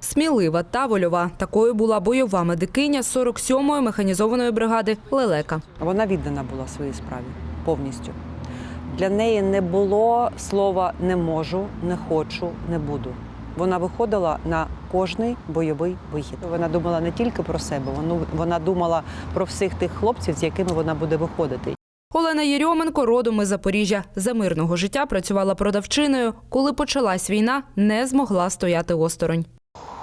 Смілива та вольова. Такою була бойова медикиня 47-ї механізованої бригади Лелека. Вона віддана була своїй справі повністю. Для неї не було слова не можу, не хочу, не буду. Вона виходила на кожний бойовий вихід. Вона думала не тільки про себе, вона думала про всіх тих хлопців, з якими вона буде виходити. Олена Єрьоменко родом із Запоріжжя. За мирного життя працювала продавчиною. Коли почалась війна, не змогла стояти осторонь.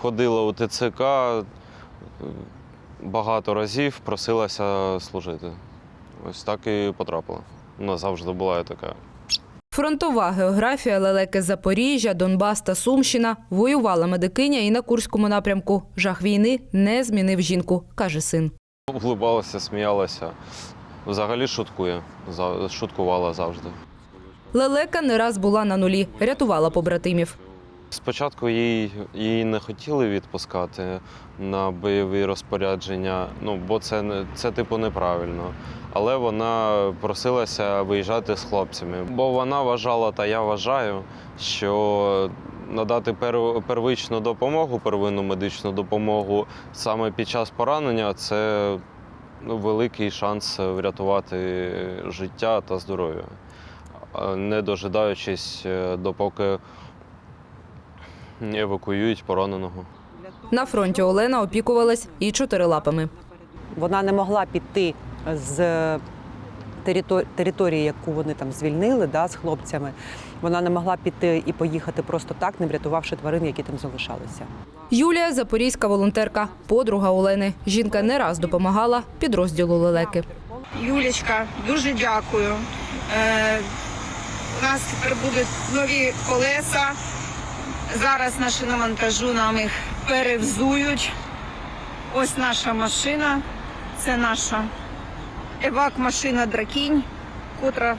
Ходила у ТЦК е, багато разів, просилася служити. Ось так і потрапила. Вона завжди була така. Фронтова географія лелеки Запоріжжя, Донбас та Сумщина воювала медикиня і на Курському напрямку. Жах війни не змінив жінку, каже син. Улибалася, сміялася. Взагалі шуткує. Шуткувала завжди. Лелека не раз була на нулі, рятувала побратимів. Спочатку їй, її не хотіли відпускати на бойові розпорядження, ну бо це це типу неправильно. Але вона просилася виїжджати з хлопцями, бо вона вважала, та я вважаю, що надати пер- первичну допомогу, первинну медичну допомогу саме під час поранення це ну, великий шанс врятувати життя та здоров'я, не дожидаючись, е, допоки евакуюють пораненого. На фронті Олена опікувалась і чотирилапами. Вона не могла піти з території, яку вони там звільнили да, з хлопцями. Вона не могла піти і поїхати просто так, не врятувавши тварин, які там залишалися. Юлія запорізька волонтерка, подруга Олени. Жінка не раз допомагала підрозділу лелеки. Юлічка, дуже дякую. Е, у нас тепер будуть нові колеса. Зараз на шиномонтажу нам їх перевзують. Ось наша машина. Це наша евак-машина Дракінь, котра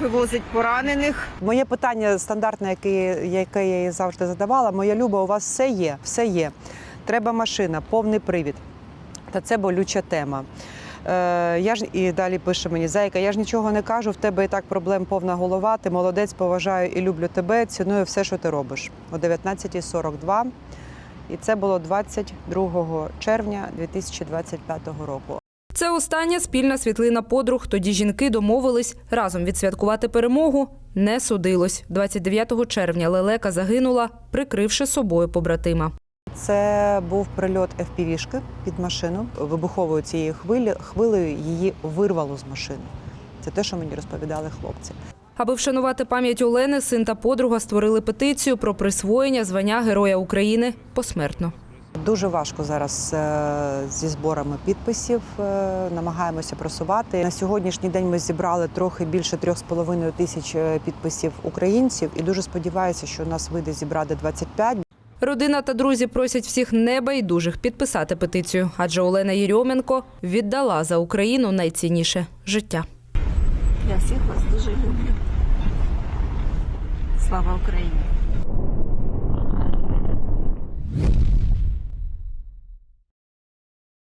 вивозить поранених. Моє питання стандартне, яке, яке я їй завжди задавала: моя люба, у вас все є, все є. Треба машина, повний привід. Та це болюча тема. Е, я ж і далі пише мені Зайка, я ж нічого не кажу, в тебе і так проблем повна голова. Ти молодець, поважаю і люблю тебе. Ціную все, що ти робиш. О 19.42. І це було 22 червня 2025 року. Це остання спільна світлина подруг. Тоді жінки домовились разом відсвяткувати перемогу. Не судилось. 29 червня лелека загинула, прикривши собою побратима. Це був прильот ФПВ-шки під машину. Вибуховою цією хвилі, хвилею її вирвало з машини. Це те, що мені розповідали хлопці. Аби вшанувати пам'ять Олени, син та подруга створили петицію про присвоєння звання Героя України посмертно. Дуже важко зараз е, зі зборами підписів. е, Намагаємося просувати. На сьогоднішній день ми зібрали трохи більше 3,5 тисяч е, підписів українців, і дуже сподіваюся, що у нас вийде зібрати 25. Родина та друзі просять всіх небайдужих підписати петицію, адже Олена Єрьоменко віддала за Україну найцінніше життя. Я всіх вас дуже люблю. Слава Україні!